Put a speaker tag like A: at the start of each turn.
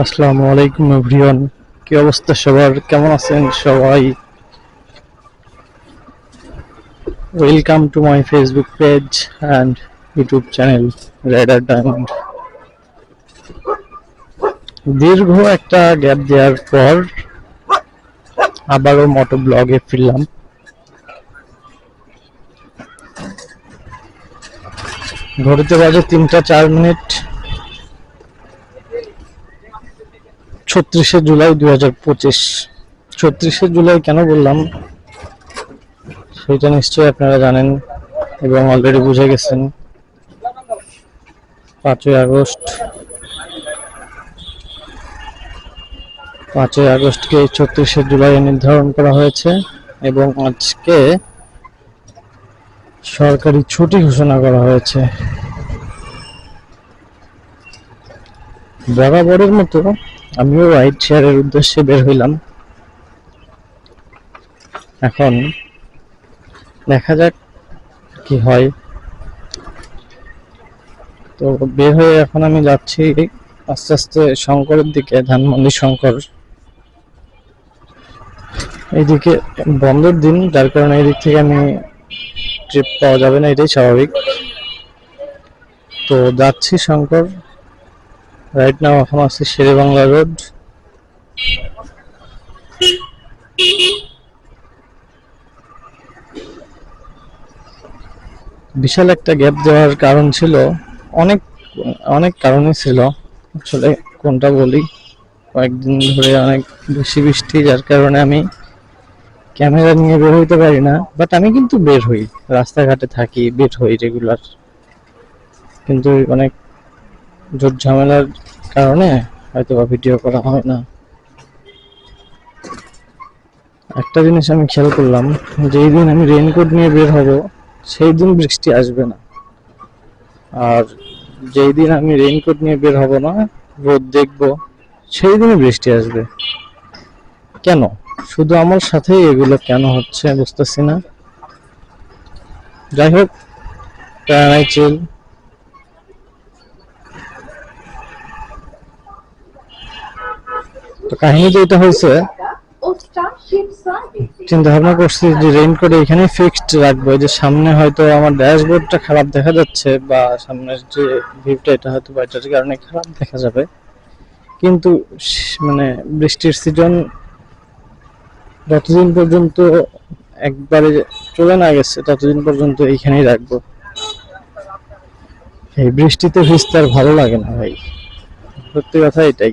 A: আসসালামু আলাইকুম এভরিওয়ান। কি অবস্থা সবার? কেমন আছেন সবাই? Welcome to my Facebook page and YouTube channel rider diamond দীর্ঘ একটা গ্যাপ দেওয়ার পর আবারও মোটো ব্লগে ফিরলাম। ঘড়িতে বাজে তিনটা চার মিনিট ছত্রিশে জুলাই দুই হাজার পঁচিশ। ছত্রিশে জুলাই কেন বললাম? সেটা নিশ্চয়ই আপনারা জানেন এবং অলরেডি বুঝে গেছেন। পাঁচই আগস্ট। পাঁচই আগস্টকে ছত্রিশে জুলাই নির্ধারণ করা হয়েছে এবং আজকে সরকারি ছুটি ঘোষণা করা হয়েছে। বরাবরের মতো আমিও রাইড শেয়ারের উদ্দেশ্যে বের হইলাম। এখন দেখা যাক কি হয়। তো বের হয়ে এখন আমি যাচ্ছি আস্তে আস্তে শঙ্করের দিকে, ধানমন্ডি শঙ্কর। এইদিকে বন্ধের দিন, যার কারণে এই দিক থেকে আমি ট্রিপ পাওয়া যাবে না, এটাই স্বাভাবিক। তো যাচ্ছি শঙ্কর। রাইট নাও এখন আছে শেরে বাংলা রোড। বিশাল একটা গ্যাপ দেওয়ার কারণ ছিল, অনেক অনেক কারণই ছিল। আসলে কোনটা বলি? কয়েকদিন ধরে অনেক বেশি বৃষ্টি, যার কারণে আমি ক্যামেরা নিয়ে বের হইতে পারি না। বাট আমি কিন্তু বের হই, রাস্তাঘাটে থাকি, বের হই রেগুলার কিন্তু অনেক জোর ঝামেলার কারণে হয়তো বা ভিডিও করা হয় না। একটা জিনিস আমি খেয়াল করলাম, যেই দিন আমি রেইনকোট নিয়ে বের হব, সেই দিন বৃষ্টি আসবে না। আর যেই দিন আমি রেইনকোট নিয়ে বের হব না, রোদ দেখব, সেই দিনই বৃষ্টি আসবে। কেন? শুধু আমার সাথেই এগুলো কেন হচ্ছে বুঝতেছি না। যাই হোক প্রাণাই চিল। তো কাহিনী যেটা হয়েছে. চিন্তা ভাবনা করছি যে রেইনকোট এখানে ফিক্সড রাখব। যে সামনে হয়তো আমার ড্যাশবোর্ডটা খারাপ দেখা যাচ্ছে বা সামনের যে ভিউটা এটা হয়তো বাইটার কারণে খারাপ দেখা যাবে। কিন্তু মানে বৃষ্টির সিজন যতদিন পর্যন্ত একবারে চলে না গেছে, ততদিন পর্যন্ত এইখানেই রাখব। এই বৃষ্টিতে ভিজতে আর ভালো লাগে না ভাই। সত্যি কথা এটাই।